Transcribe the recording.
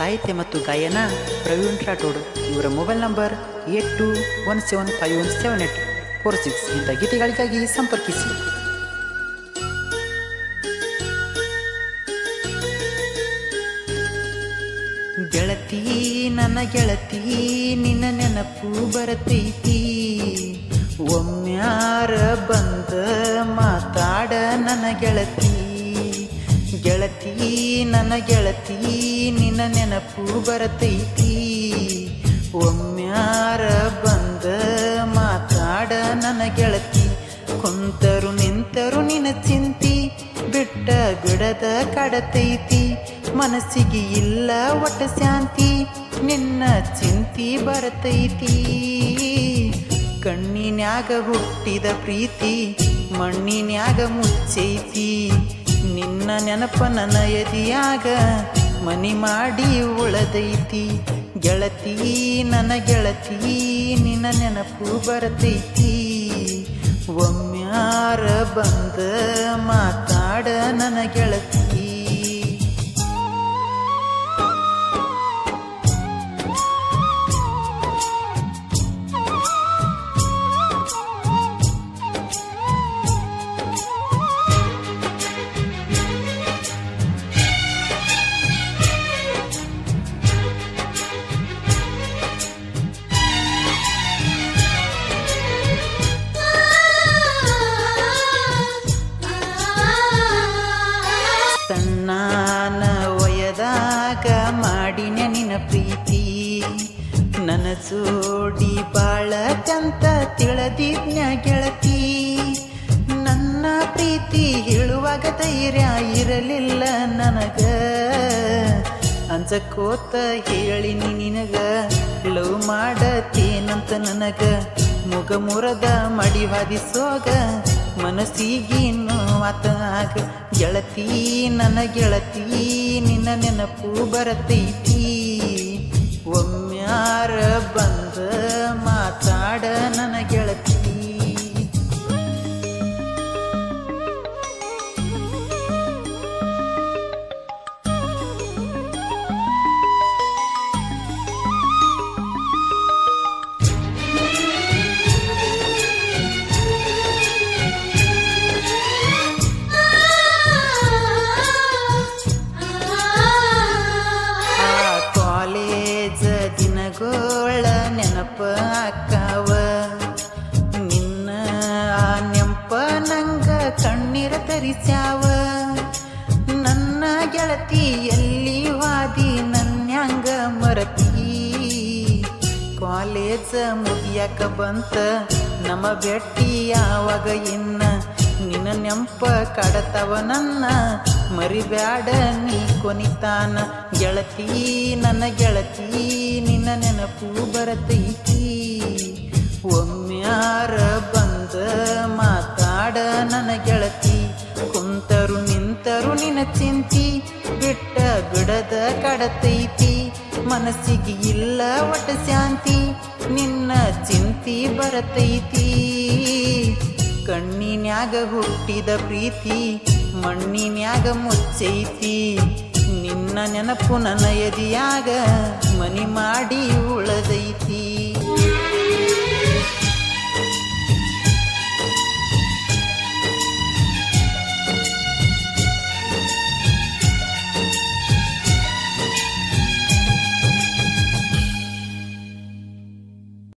ಸಾಹಿತ್ಯ ಮತ್ತು ಗಾಯನ ಪ್ರವೀಣ್ ರಾಠೋಡ್. ಇವರ mobile number eight two one seven five one seven eight four six ಇಂಥ ಗೀತೆಗಳಿಗಾಗಿ ಸಂಪರ್ಕಿಸಿ. ಗೆಳತಿ, ನನ್ನ ಗೆಳತಿ, ನಿನ್ನ ನೆನಪು ಬರತೈತಿ. ಒಮ್ಮ್ಯಾರ ಬಂದ ಮಾತಾಡ ನನ್ನ ಗೆಳತಿ. ಗೆಳತಿ, ನನ್ನ ಗೆಳತಿ, ನಿನ್ನ ನೆನಪು ಬರತೈತಿ. ಒಮ್ಮ್ಯಾರ ಬಂದ ಮಾತಾಡ ನನ್ನ ಗೆಳತಿ, ಕುಂತರು ನಿಂತರು ನಿನ್ನ ಚಿಂತಿ, ಬಿಟ್ಟ ಬಿಡದ ಕಡತೈತಿ. ಮನಸ್ಸಿಗೆ ಇಲ್ಲ ಒಟ್ಟ ಶಾಂತಿ, ನಿನ್ನ ಚಿಂತಿ ಬರತೈತಿ. ಕಣ್ಣಿನ್ಯಾಗ ಹುಟ್ಟಿದ ಪ್ರೀತಿ, ಮಣ್ಣಿನ್ಯಾಗ ಮುಚ್ಚೈತಿ. ನಿನ್ನ ನೆನಪನ ನನ್ನ ಎದಿಯಾಗ? ಮನಿ ಮಾಡಿ ಉಳದೈತಿ. ಗೆಳತಿ, ನನ್ನ ಗೆಳತಿ, ನಿನ್ನ ನೆನಪು ಬರತೈತಿ. ಒಮ್ಮ್ಯಾರ ಬಂದ ಮಾತಾಡ ನನ್ನ ಗೆಳತಿ. ಸಣ್ಣನ ವಯದಾಗ ಮಾಡಿನ ನಿನ್ನ ಪ್ರೀತಿ. ನನ್ನ ಸೋಡಿ ಬಾಳ ಚಂತ ತಿಳಿದಿದ್ನ ಗೆಳತಿ. ನನ್ನ ಪ್ರೀತಿ ಹೇಳುವಾಗ ಧೈರ್ಯ ಇರಲಿಲ್ಲ ನನಗ. ಅಂಜಕೋತ ಹೇಳಿನಿ ನಿನಗ, ಲವ್ ಮಾಡತೇನಂತ ನನಗ. ಮುಗ ಮುರದ ಮಡಿ ವಾದಿಸೋಗ ಮನಸ್ಸಿಗಿನ್ನು ಆತಾಗ ಗೆಳತಿ ನನ್ನ ಗೆಳತಿ ನಿನ್ನ ನೆನಪು ಬರತೈತಿ. ಒಮ್ಮ್ಯಾರ ಬಂದ ಮಾತಾಡ ನೆನಪ ಅಕ್ಕವ ನಿನ್ನ ಆ ನೆಂಪ ನಂಗ ಕಣ್ಣೀರ ತರಿಸ್ಯಾವ. ನನ್ನ ಗೆಳತಿ ಎಲ್ಲಿ ವಾದಿ ನನ್ಯಾಂಗ ಮರತಿ. ಕಾಲೇಜ್ ಮುಗಿಯಾಕ ಬಂತ, ನಮ್ಮ ಬೆಟ್ಟಿ ಯಾವಾಗ ಇನ್ನ? ನಿನ್ನ ನೆಂಪ ಕಡತವ ನನ್ನ, ಮರಿಬ್ಯಾಡ ನೀ ಕೊನಿತಾನ. ಗೆಳತಿ, ನನ್ನ ಗೆಳತಿ, ನಿನ್ನ ನೆನಪು ಬರತೈತಿ. ಒಮ್ಮ್ಯಾರ ಬಂದ ಮಾತಾಡ ನನ್ನ ಗೆಳತಿ. ಕುಂತರು ನಿಂತರು ನಿನ್ನ ಚಿಂತಿ, ಬಿಟ್ಟ ಬಿಡದ ಕಡತೈತಿ. ಮನಸ್ಸಿಗೆ ಇಲ್ಲ ಒಟ್ಟ ಶಾಂತಿ, ನಿನ್ನ ಚಿಂತಿ ಬರತೈತಿ. ಕಣ್ಣಿನ್ಯಾಗ ಹುಟ್ಟಿದ ಪ್ರೀತಿ, ಮಣ್ಣಿನ್ಯಾಗ ಮುಚ್ಚೈತಿ. ನಿನ್ನ ನೆನಪು ನನ್ನ ಎದಿಯಾಗ ಮನಿ ಮಾಡಿ ಉಳದೈತಿ.